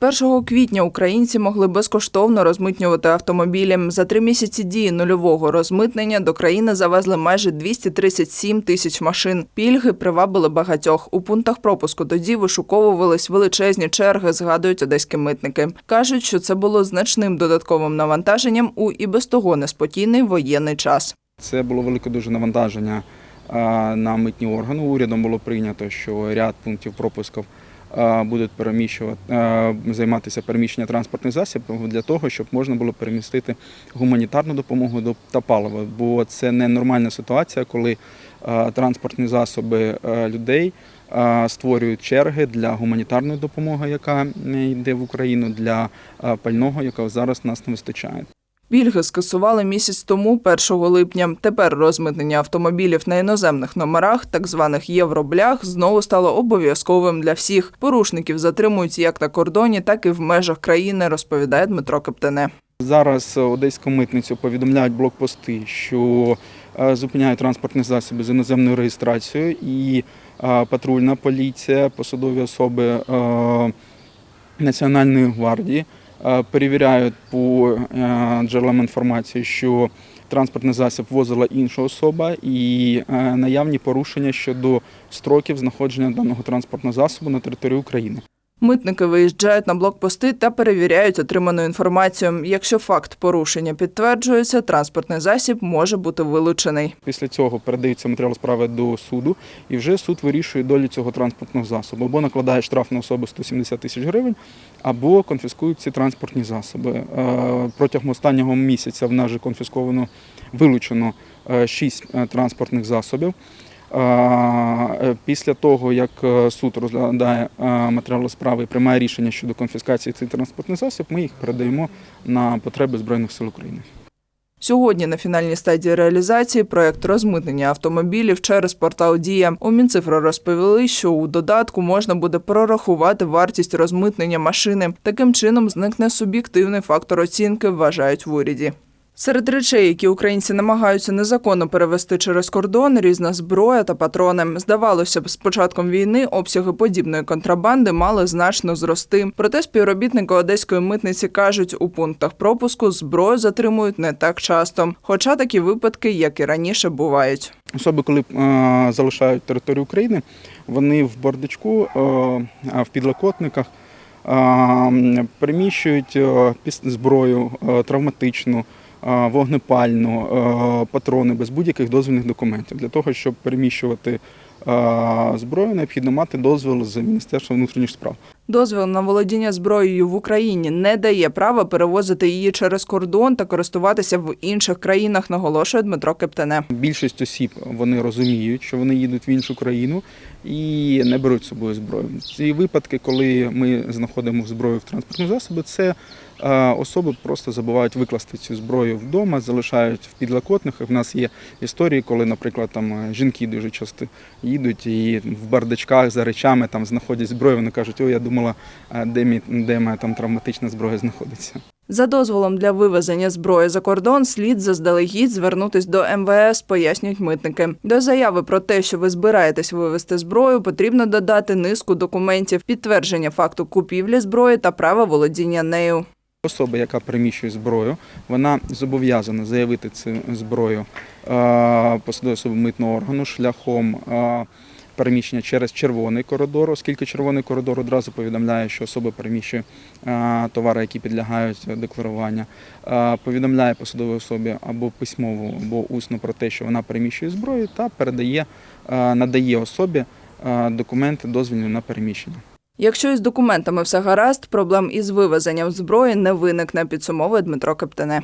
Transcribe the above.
З 1 квітня українці могли безкоштовно розмитнювати автомобілі. За три місяці дії нульового розмитнення до країни завезли майже 237 тисяч машин. Пільги привабили багатьох. У пунктах пропуску тоді вишуковувались величезні черги, згадують одеські митники. Кажуть, що це було значним додатковим навантаженням у і без того неспокійний воєнний час. Це було велике дуже навантаження на митні органи. Урядом було прийнято, що ряд пунктів пропусків будуть переміщувати займатися переміщення транспортних засобів для того, щоб можна було перемістити гуманітарну допомогу до- та паливо. Бо це не нормальна ситуація, коли транспортні засоби людей створюють черги для гуманітарної допомоги, яка йде в Україну, для пального, якого зараз нас не вистачає. Пільги скасували місяць тому, 1 липня. Тепер розмитнення автомобілів на іноземних номерах, так званих євроблях, знову стало обов'язковим для всіх. Порушників затримують як на кордоні, так і в межах країни, розповідає Дмитро Каптене. Зараз одеську митницю повідомляють блокпости, що е, зупиняють транспортні засоби з іноземною реєстрацією, і е, патрульна поліція, посадові особи е, Національної гвардії перевіряють по е, джерелам інформації, що транспортний засіб возила інша особа, і е, наявні порушення щодо строків знаходження даного транспортного засобу на території України. Митники виїжджають на блокпости та перевіряють отриману інформацію. Якщо факт порушення підтверджується, транспортний засіб може бути вилучений. Після цього передається матеріал справи до суду, і вже суд вирішує долю цього транспортного засобу. Або накладає штраф на особу 170 тисяч гривень, або конфіскують ці транспортні засоби. Е, Протягом останнього місяця в нас вже конфісковано вилучено 6 транспортних засобів. Е, Після того, як е, суд розглядає е, матеріали справи і приймає рішення щодо конфіскації цих транспортних засобів, ми їх передаємо на потреби Збройних сил України. Сьогодні на фінальній стадії реалізації проект розмитнення автомобілів через портал Дія. У Мінцифри розповіли, що у додатку можна буде прорахувати вартість розмитнення машини. Таким чином зникне суб'єктивний фактор оцінки, вважають в уряді. Серед речей, які українці намагаються незаконно перевести через кордон, різна зброя та патрони. Здавалося б, з початком війни обсяги подібної контрабанди мали значно зрости. Проте співробітники одеської митниці кажуть, у пунктах пропуску зброю затримують не так часто. Хоча такі випадки, як і раніше, бувають. Особи, коли е, залишають територію України, вони в бардачку, е, в підлокотниках е, переміщують зброю травматичну, вогнепальну, патрони без будь-яких дозвільних документів. Для того, щоб переміщувати зброю, необхідно мати дозвіл з Міністерства внутрішніх справ. Дозвіл на володіння зброєю в Україні не дає права перевозити її через кордон та користуватися в інших країнах, наголошує Дмитро Кептене. Більшість осіб вони розуміють, що вони їдуть в іншу країну і не беруть з собою зброю. Ці випадки, коли ми знаходимо зброю в транспортному засобі, це особи просто забувають викласти цю зброю вдома, залишають в підлокотниках. В нас є історії, коли, наприклад, там е, жінки дуже часто їдуть і в бардачках за речами там знаходять зброю. Вони кажуть, о, я думала, е, де мій де моя там травматична зброя знаходиться. За дозволом для вивезення зброї за кордон слід заздалегідь звернутись до МВС, пояснюють митники. До заяви про те, що ви збираєтесь вивезти зброю, потрібно додати низку документів, підтвердження факту купівлі зброї та права володіння нею. Особа, яка переміщує зброю, вона зобов'язана заявити цю зброю е, посадовій особі митного органу шляхом е, переміщення через червоний коридор, оскільки червоний коридор одразу повідомляє, що особа переміщує е, товари, які підлягають декларуванню, повідомляє посадовій особі або письмово, або усно про те, що вона переміщує зброю, та передає, надає особі документи дозвільні на переміщення. Якщо із документами все гаразд, проблем із вивезенням зброї не виникне, підсумовує Дмитро Каптене.